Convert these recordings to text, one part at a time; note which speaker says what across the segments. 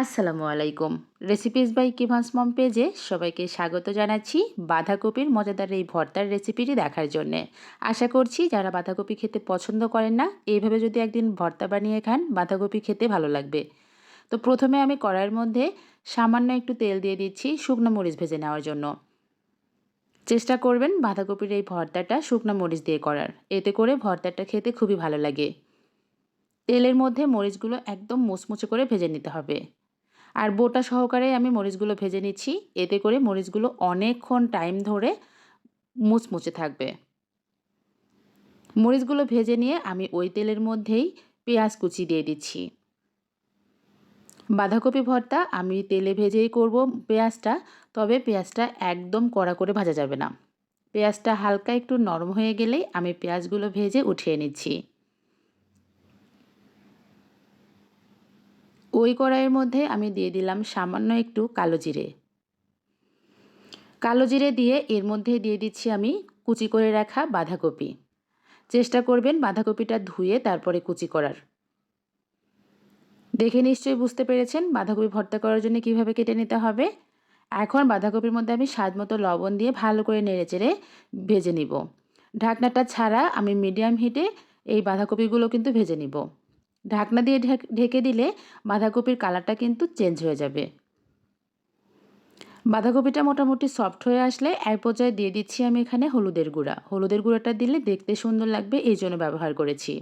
Speaker 1: আসসালামু আলাইকুম। Recipes by কিভান্স মম পেজে সবাইকে স্বাগত জানাচ্ছি বাঁধাকপির মজাদার এই ভর্তার রেসিপিটি দেখার জন্যে। আশা করছি যারা বাঁধাকপি খেতে পছন্দ করেন না, এইভাবে যদি একদিন ভর্তা বানিয়ে খান, বাঁধাকপি খেতে ভালো লাগবে। তো প্রথমে আমি কড়াইয়ের মধ্যে সামান্য একটু তেল দিয়ে দিচ্ছি শুকনো মরিচ ভেজে নেওয়ার জন্য। চেষ্টা করবেন বাঁধাকপির এই ভর্তাটা শুকনো মরিচ দিয়ে করার। এতে করে ভর্তাটা খেতে খুবই ভালো লাগে। তেলের মধ্যে মরিচগুলো একদম মুচমুচে করে ভেজে নিতে হবে। আর বোটা সহকারে আমি মরিচগুলো ভেজে নিচ্ছি। এতে করে মরিচগুলো অনেকক্ষণ টাইম ধরে মুচমুচে থাকবে। মরিচগুলো ভেজে নিয়ে আমি ওই তেলের মধ্যেই পেঁয়াজ কুচি দিয়ে দিচ্ছি। বাঁধাকপি ভর্তা আমি তেলে ভেজেই করব পেঁয়াজটা, তবে পেঁয়াজটা একদম কড়া করে ভাজা যাবে না। পেঁয়াজটা হালকা একটু নরম হয়ে গেলেই আমি পেঁয়াজগুলো ভেজে উঠিয়ে নিচ্ছি। ওই কড়াইয়ের মধ্যে আমি দিয়ে দিলাম সামান্য একটু কালো জিরে। কালো জিরে দিয়ে এর মধ্যে দিয়ে দিচ্ছি আমি কুচি করে রাখা বাঁধাকপি। চেষ্টা করবেন বাঁধাকপিটা ধুয়ে তারপরে কুচি করার। দেখে নিশ্চয়ই বুঝতে পেরেছেন বাঁধাকপি ভর্তা করার জন্য কীভাবে কেটে নিতে হবে। এখন বাঁধাকপির মধ্যে আমি স্বাদ মতো লবণ দিয়ে ভালো করে নেড়ে চেড়ে ভেজে নিব। ঢাকনাটা ছাড়া আমি মিডিয়াম হিটে এই বাঁধাকপিগুলো কিন্তু ভেজে নিব। ঢাকনা দিয়ে ঢেকে দিলে বাঁধাকপির কালারটা কিন্তু চেঞ্জ হয়ে যাবে। বাঁধাকপিটা মোটামুটি সফট হয়ে আসলে এক পর্যায়ে দিয়ে দিচ্ছি আমি এখানে হলুদের গুঁড়া। হলুদের গুঁড়াটা দিলে দেখতে সুন্দর লাগবে, এই জন্য ব্যবহার করেছি।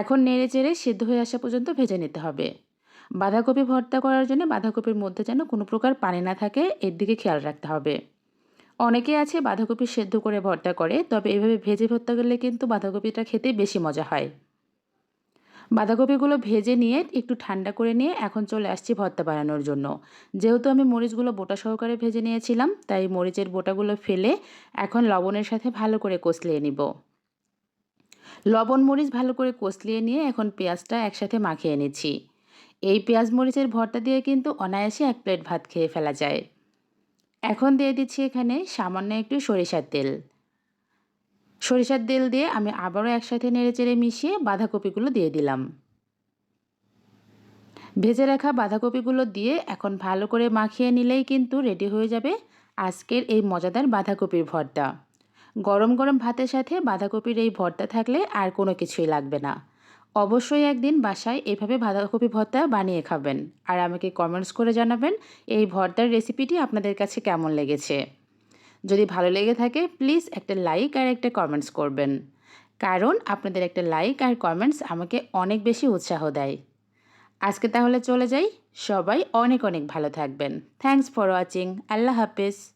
Speaker 1: এখন নেড়ে চেড়ে সেদ্ধ হয়ে আসা পর্যন্ত ভেজে নিতে হবে। বাঁধাকপি ভর্তা করার জন্য বাঁধাকপির মধ্যে যেন কোনো প্রকার পানি না থাকে, এর দিকে খেয়াল রাখতে হবে। অনেকে আছে বাঁধাকপি সেদ্ধ করে ভর্তা করে, তবে এভাবে ভেজে ভর্তা করলে কিন্তু বাঁধাকপিটা খেতে বেশি মজা হয়। বাঁধাকপিগুলো ভেজে নিয়ে একটু ঠান্ডা করে নিয়ে এখন চলে আসছি ভর্তা বানানোর জন্য। যেহেতু আমি মরিচগুলো বোটা সহকারে ভেজে নিয়েছিলাম, তাই মরিচের বোটাগুলো ফেলে এখন লবণের সাথে ভালো করে কষলিয়ে নিব। লবণ মরিচ ভালো করে কষলিয়ে নিয়ে এখন পেঁয়াজটা একসাথে মাখিয়ে নিচ্ছি। এই পেঁয়াজ মরিচের ভর্তা দিয়ে কিন্তু অনায়াসে এক প্লেট ভাত খেয়ে ফেলা যায়। এখন দিয়ে দিচ্ছি এখানে সামান্য একটু সরিষার তেল। সরিষার তেল দিয়ে আমি আবারও একসাথে নেড়েচেড়ে মিশিয়ে বাঁধাকপিগুলো দিয়ে দিলাম। ভেজে রাখা বাঁধাকপিগুলো দিয়ে এখন ভালো করে মাখিয়ে নিলেই কিন্তু রেডি হয়ে যাবে আজকের এই মজাদার বাঁধাকপির ভর্তা। গরম গরম ভাতের সাথে বাঁধাকপির এই ভর্তা থাকলে আর কোনো কিছুই লাগবে না। অবশ্যই একদিন বাসায় এভাবে বাঁধাকপি ভর্তা বানিয়ে খাবেন। আর আমাকে কমেন্টস করে জানাবেন এই ভর্তার রেসিপিটি আপনাদের কাছে কেমন লেগেছে। যদি ভালো লেগে থাকে প্লিজ একটা লাইক আর একটা কমেন্টস করবেন। কারণ আপনাদের একটা লাইক আর কমেন্টস আমাকে অনেক বেশি উৎসাহ দেয়। আজকে তাহলে চলে যাই। সবাই অনেক অনেক ভালো থাকবেন। থ্যাংকস ফর ওয়াচিং আল্লাহ হাফিজ।